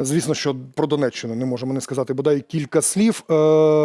Звісно, що про Донеччину не можемо не сказати бодай кілька слів. Е,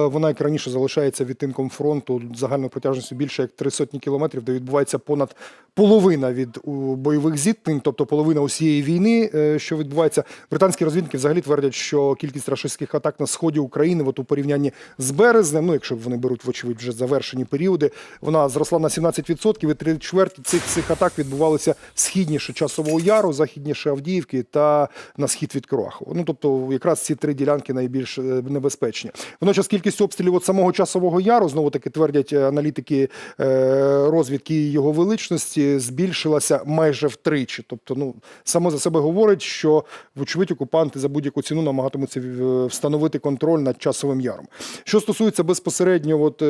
Вона, як раніше, залишається відтинком фронту загальною протяжністю більше як три сотні кілометрів, де відбувається понад половина від бойових зіткнень, тобто половина усієї війни, е, що відбувається. Британські розвідники взагалі твердять, що кількість рашистських атак на сході України, от у порівнянні з березнем, ну якщо вони беруть вочевидь вже завершені періоди, вона зросла на 17%, і три чверті цих цих атак відбувалися східніше часового яру, західніше Авдіївки та на схід від Ну тобто, якраз ці три ділянки найбільш е, небезпечні. Водночас кількість обстрілів от самого часового яру, знову таки твердять е, аналітики е, розвідки його величності, збільшилася майже втричі. Тобто, ну само за себе говорить, що вочевидь окупанти за будь-яку ціну намагатимуться встановити контроль над часовим яром. Що стосується безпосередньо от,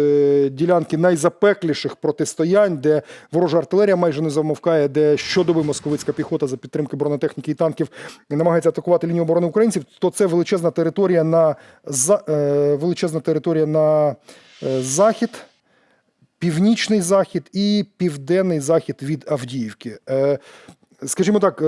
ділянки найзапекліших протистоянь, де ворожа артилерія майже не замовкає, де щодоби московицька піхота за підтримки бронетехніки і танків намагається атакувати лінію оборони українців, то це величезна територія на за, е, величезна територія на е, захід. Північний захід і південний захід від Авдіївки. Е, Скажімо так,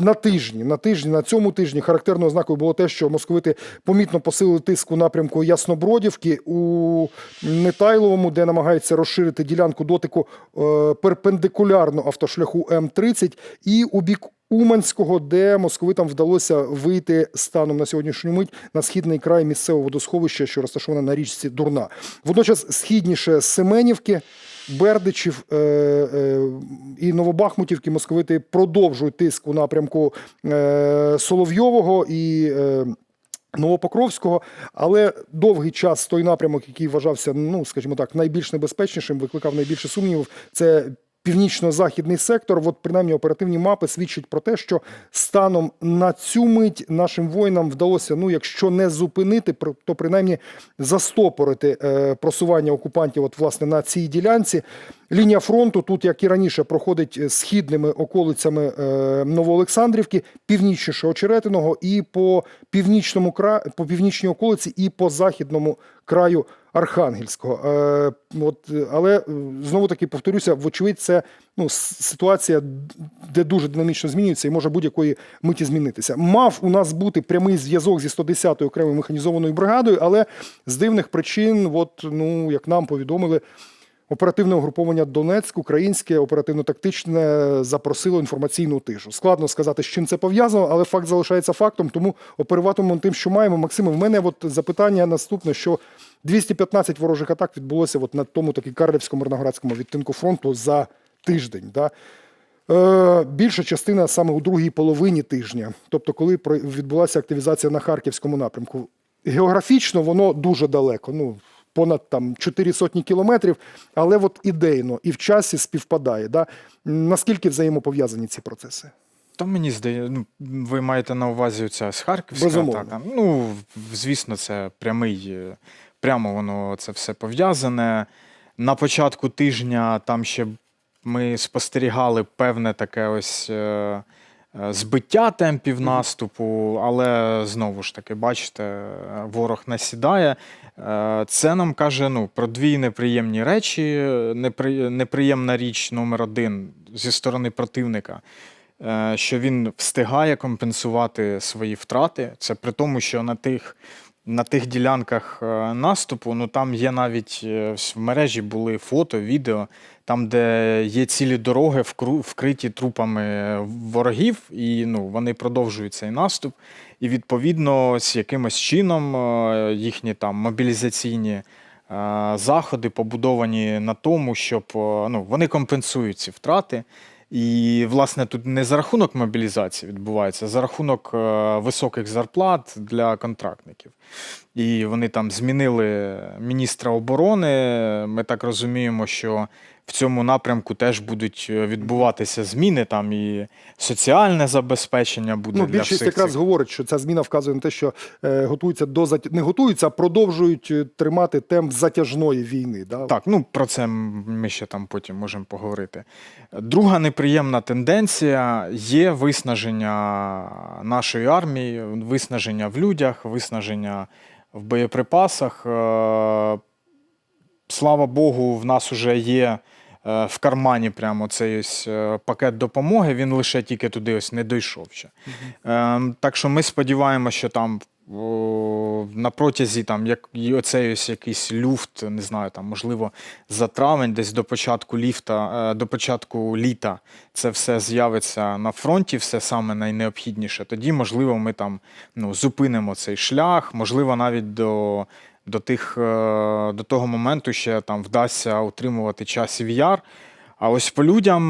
на тижні, на тижні, на цьому тижні характерною ознакою було те, що московити помітно посилили тиск у напрямку Яснобродівки у Нетайловому, де намагаються розширити ділянку дотику перпендикулярно автошляху М30, і у бік Уманського, де московитам вдалося вийти станом на сьогоднішню мить на східний край місцевого водосховища, що розташоване на річці Дурна. Водночас східніше Семенівки. Бердичів е, е, і Новобахмутівки московити продовжують тиск у напрямку е, Соловйового і е, Новопокровського, але довгий час той напрямок, який вважався, ну скажімо так, найбільш небезпечнішим, викликав найбільше сумнівів. Це північно-західний сектор. От принаймні оперативні мапи свідчать про те, що станом на цю мить нашим воїнам вдалося, ну якщо не зупинити, то принаймні застопорити е, просування окупантів, от власне на цій ділянці. Лінія фронту тут, як і раніше, проходить е, східними околицями е, Новоолександрівки, північніше Очеретиного, і по північному кра... по північній околиці, і по західному краю Архангельського. Е, от, е, але знову таки повторюся, вочевидь, це ну, ситуація, де дуже динамічно змінюється і може будь-якої миті змінитися. Мав у нас бути прямий зв'язок зі 110-ю окремою механізованою бригадою, але з дивних причин, от, ну, як нам повідомили, Оперативне угруповання Донецьк, українське оперативно-тактичне запросило інформаційну тишу. Складно сказати, з чим це пов'язано, але факт залишається фактом. Тому оперуватимемо тим, що маємо. Максиме, в мене от запитання наступне: що 215 ворожих атак відбулося от на тому таки Карлівському мирноградському відтинку фронту за тиждень. Да? Е, більша частина саме у другій половині тижня, тобто коли відбулася активізація на харківському напрямку. Географічно воно дуже далеко. Ну понад там 4 сотні кілометрів, але от ідейно і в часі співпадає. Да? Наскільки взаємопов'язані ці процеси? Та мені здається, ну, ви маєте на увазі оця з Харківська Безумовно. атака. Ну, звісно, це прямий, е, прямо воно це все пов'язане. На початку тижня там ще ми спостерігали певне таке ось е, збиття темпів наступу, але знову ж таки, бачите, е, ворог насідає. Е, Це нам каже ну, про дві неприємні речі. Непри... Неприємна річ номер один зі сторони противника е, що він встигає компенсувати свої втрати. Це при тому, що на тих, на тих ділянках е, наступу, ну там є навіть е, в мережі були фото, відео, там, де є цілі дороги вкриті трупами ворогів, і ну, вони продовжують цей наступ. І відповідно з якимось чином е, їхні там мобілізаційні е, заходи побудовані на тому, щоб е, ну, вони компенсують ці втрати. І, власне, тут не за рахунок мобілізації відбувається, а за рахунок е, високих зарплат для контрактників. І вони там змінили міністра оборони. Ми так розуміємо, що в цьому напрямку теж будуть е, відбуватися зміни, там і соціальне забезпечення буде. Ну, для більшість всіх якраз цих. говорить, що ця зміна вказує на те, що е, готуються до зат... не готуються, а продовжують е, тримати темп затяжної війни. Да? Так, ну про це ми ще там потім можемо поговорити. Друга неприємна тенденція є виснаження нашої армії, виснаження в людях, виснаження в боєприпасах. Е, Слава Богу, в нас вже є е, в кармані прямо цей ось е, пакет допомоги, він лише тільки туди ось не дійшов ще. Е, так що ми сподіваємося, що там о, на протязі там як оцей ось якийсь люфт, не знаю, там можливо за травень, десь до початку ліфта, е, до початку літа це все з'явиться на фронті, все саме найнеобхідніше. Тоді, можливо, ми там ну, зупинимо цей шлях, можливо, навіть до, до, тих, е, до того моменту ще там вдасться утримувати часів яр. А ось по людям,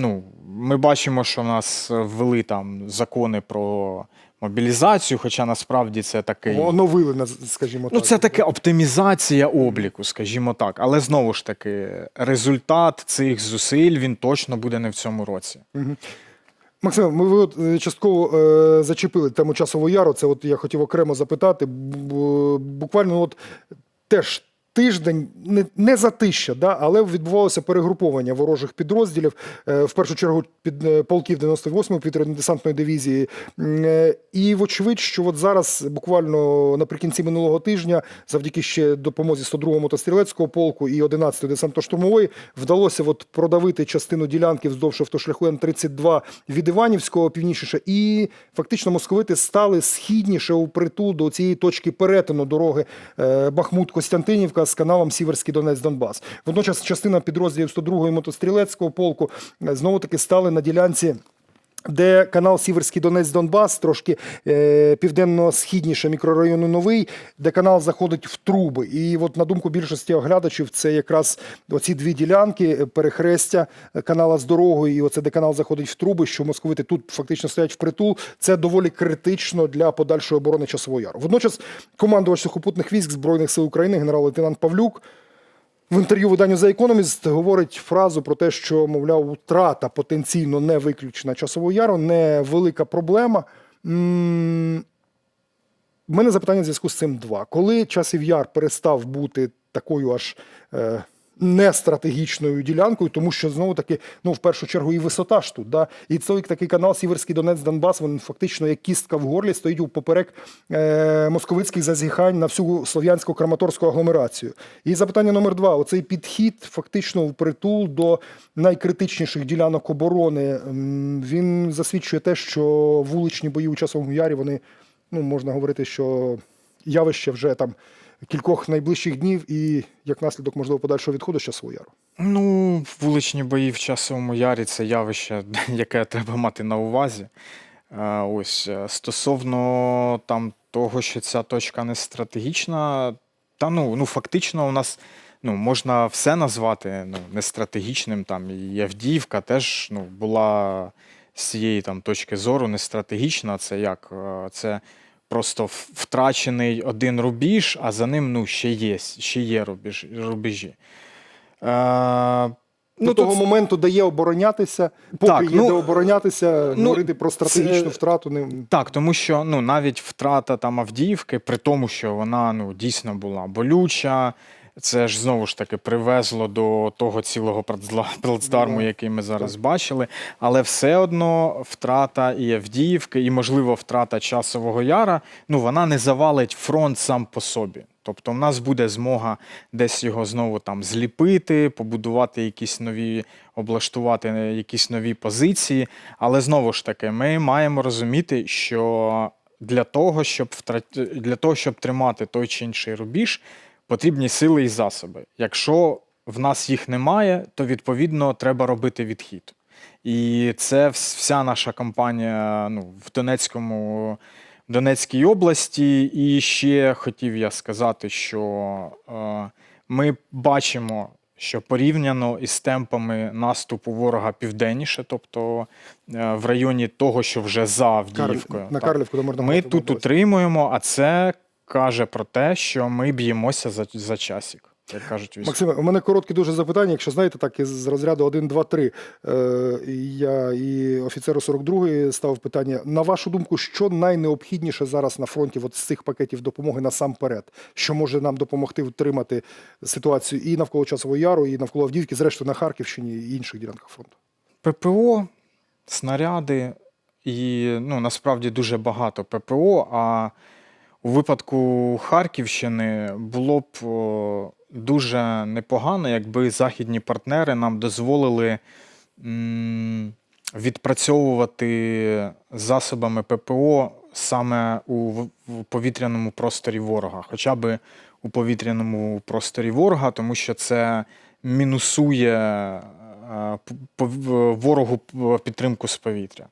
ну, ми бачимо, що в нас ввели там закони про мобілізацію, хоча насправді це такий. Оновили, скажімо Ну, це таке оптимізація обліку, скажімо так. Але знову ж таки, результат цих зусиль він точно буде не в цьому році. Максим, ми ви от е, частково е, зачепили тему часового яру. Це от я хотів окремо запитати. Бу- Буквально от теж тиждень, не, не затища, да, але відбувалося перегруповання ворожих підрозділів. Е, в першу чергу під е, полків 98-ї повітряно-десантної дивізії. Е, І вочевидь, що от зараз, буквально наприкінці минулого тижня, завдяки ще допомозі 102-го мотострілецького полку і 11-ї десантно-штурмової, вдалося от продавити частину ділянки вздовж автошляху Н-32 від Іванівського північніше, і фактично московити стали східніше у притул до цієї точки перетину дороги Бахмут-Костянтинівка з каналом Сіверський Донець-Донбас. Водночас частина підрозділів 102-го мотострілецького полку е, знову таки стали на ділянці. Де канал Сіверський Донець Донбас, трошки е, південно-східніше мікрорайону Новий, де канал заходить в труби. І от на думку більшості оглядачів, це якраз оці дві ділянки е, перехрестя е, канала з дорогою, і оце де канал заходить в труби, що московити тут фактично стоять впритул. Це доволі критично для подальшої оборони часового яру. Водночас командувач сухопутних військ збройних сил України, генерал-лейтенант Павлюк. В інтерв'ю виданню The Economist говорить фразу про те, що, мовляв, втрата потенційно не виключена часового яру, не велика проблема. У мене запитання в зв'язку з цим два. Коли часів яр перестав бути такою аж е, нестратегічною ділянкою, тому що знову таки, ну в першу чергу, і висота ж тут, да? і цей такий канал Сіверський Донець Донбас, він фактично як кістка в горлі стоїть у поперек е, московицьких зазіхань на всю слов'янсько краматорську агломерацію. І запитання номер два: оцей підхід фактично впритул до найкритичніших ділянок оборони. Він засвідчує те, що вуличні бої у часовому ярі вони ну можна говорити, що явище вже там кількох найближчих днів і як наслідок можливо подальшого відходу з часового яру. Ну, вуличні бої в часовому ярі це явище, яке треба мати на увазі. Е, Ось е, стосовно там того, що ця точка не стратегічна, та ну, ну фактично у нас ну, можна все назвати ну, нестратегічним. Там і Авдіївка теж ну, була з цієї там точки зору не стратегічна. Це як? Е, Це просто втрачений один рубіж, а за ним ну, ще є, ще є рубіж, рубежі. Е, Ну, тут того моменту дає оборонятися, поки Так, є ну, де оборонятися, ну, говорити про стратегічну це- втрату не Так, тому що ну навіть втрата там Авдіївки, при тому, що вона ну дійсно була болюча. Це ж знову ж таки привезло до того цілого плацдарму, який ми зараз бачили. Але все одно втрата і Авдіївки, і, можливо, втрата часового яра, ну вона не завалить фронт сам по собі. Тобто, в нас буде змога десь його знову там зліпити, побудувати якісь нові, облаштувати якісь нові позиції. Але знову ж таки, ми маємо розуміти, що для того, щоб втрат... для того, щоб тримати той чи інший рубіж, потрібні сили і засоби. Якщо в нас їх немає, то відповідно треба робити відхід. І це вся наша кампанія ну, в Донецькому, в Донецькій області. І ще хотів я сказати, що е, ми бачимо, що порівняно із темпами наступу ворога південніше, тобто е, в районі того, що вже за Авдіївкою. на так, Карлівку, ми тут утримуємо, а це каже про те, що ми б'ємося за, за часик, як кажуть. Максиме, у мене коротке дуже запитання, якщо знаєте, так із розряду 1, 2, 3. Е, я і офіцеру 42-ї ставив питання. На вашу думку, що найнеобхідніше зараз на фронті от з цих пакетів допомоги насамперед? Що може нам допомогти втримати ситуацію і навколо Часового Яру, і навколо Авдіївки, зрештою на Харківщині і інших ділянках фронту? ППО, снаряди і ну, насправді дуже багато ППО. А у випадку Харківщини було б дуже непогано, якби західні партнери нам дозволили відпрацьовувати засобами ППО саме у повітряному просторі ворога, хоча б у повітряному просторі ворога, тому що це мінусує е, ворогу підтримку з повітря.